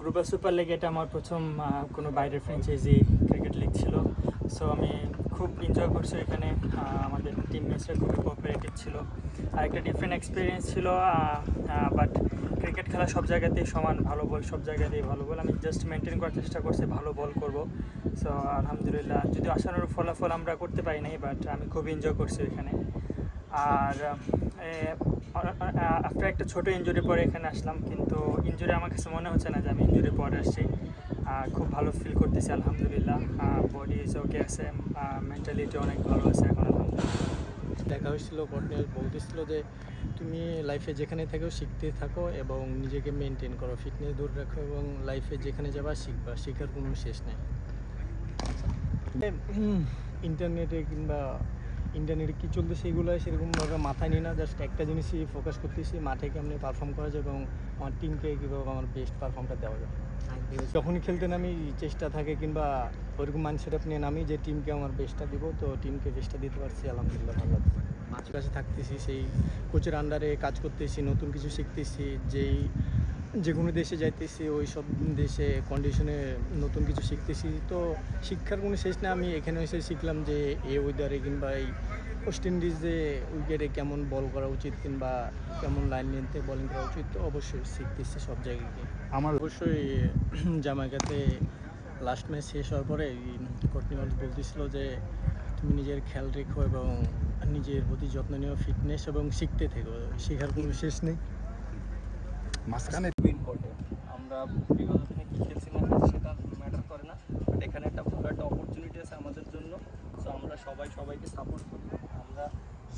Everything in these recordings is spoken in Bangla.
গ্রুপার সুপার লিগ এটা আমার প্রথম কোনো বাইরের ফ্র্যাঞ্চাইজি ক্রিকেট লিগ ছিল। সো আমি খুব এনজয় করছি এখানে। আমাদের আমাদের টিমমেটসরা খুবই কোঅপারেটিভ ছিল। আর একটা ডিফারেন্ট এক্সপিরিয়েন্স ছিল বাট ক্রিকেট খেলা সব জায়গাতেই সমান, ভালো বল সব জায়গাতেই ভালো বল। আমি জাস্ট মেনটেন করার চেষ্টা করছি, ভালো বল করব। সো আলহামদুলিল্লাহ যদি আসানোর ফলাফল আমরা করতে পারি নাই বাট আমি খুব এনজয় করছি এখানে। আর আফটার একটা ছোট ইঞ্জুরি পরে এখানে আসলাম কিন্তু ইঞ্জুরি আমার কাছে মনে হচ্ছে না যে আমি ইঞ্জুরি পরে আসছি। খুব ভালো ফিল করতেছি আলহামদুলিল্লাহ। বডি ইজ ওকে আছে মেন্টালিটি অনেক ভালো আছে এখন দেখা হয়েছিল কর্নেল বলতেছিল যে তুমি লাইফে যেখানে থাকো শিখতে থাকো এবং নিজেকে মেনটেন করো। ফিটনেস দূর রাখো এবং লাইফে যেখানে যাবা শিখবা। শেখার কোনো শেষ নেই। ইন্টারনেটে কিংবা ইন্টারনেটে কী চলতেছে এগুলো সেরকমভাবে মাথায় নিই না। জাস্ট একটা জিনিসই ফোকাস করতেছি মাঠে কেমনি পারফর্ম করা যায় এবং আমার টিমকে কীভাবে আমার বেস্ট পারফর্মটা দেওয়া যায়। যখনই খেলতে নামি চেষ্টা থাকে কিংবা ওইরকম মাইন্ডসেট আপ নিয়ে নামি যে টিমকে আমার বেস্টটা দিব তো টিমকে বেস্টটা দিতে পারছি আলহামদুলিল্লাহ ভালো লাগছে মাঝে কাছে থাকতেছি সেই কোচের আন্ডারে কাজ করতেছি নতুন কিছু শিখতেছি যেই যে কোনো দেশে যাইতেছি ওই সব দেশে কন্ডিশনে নতুন কিছু শিখতেছি। তো শিক্ষার কোনো শেষ না আমি এখানে এসে শিখলাম যে এ ওয়েদারে কিংবা এই ওয়েস্ট ইন্ডিজে উইকেটে কেমন বল করা উচিত কিংবা কেমন লাইন নিতে বলিং করা উচিত তো অবশ্যই শিখতেছি সব জায়গায় গিয়ে। আমার অবশ্যই জামাইকাতে লাস্ট ম্যাচ শেষ হওয়ার পরে কর্তৃপক্ষ বলতেছিল যে তুমি নিজের খেয়াল রেখো এবং নিজের প্রতি যত্ন নিও ফিটনেস এবং শিখতে থেকো। শেখার কোনো শেষ নেই। মাঝখানে আমরা বিগত দিনে কী খেলছি না সেটা ম্যাটার করে না। বাট এখানে একটা ভালো একটা অপরচুনিটি আছে আমাদের জন্য। সো আমরা সবাই সবাইকে সাপোর্ট করি আমরা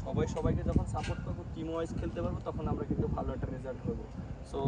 সবাই সবাইকে যখন সাপোর্ট করব টিম ওয়াইজ খেলতে পারব, তখন আমরা কিন্তু ভালো একটা রেজাল্ট করব। সো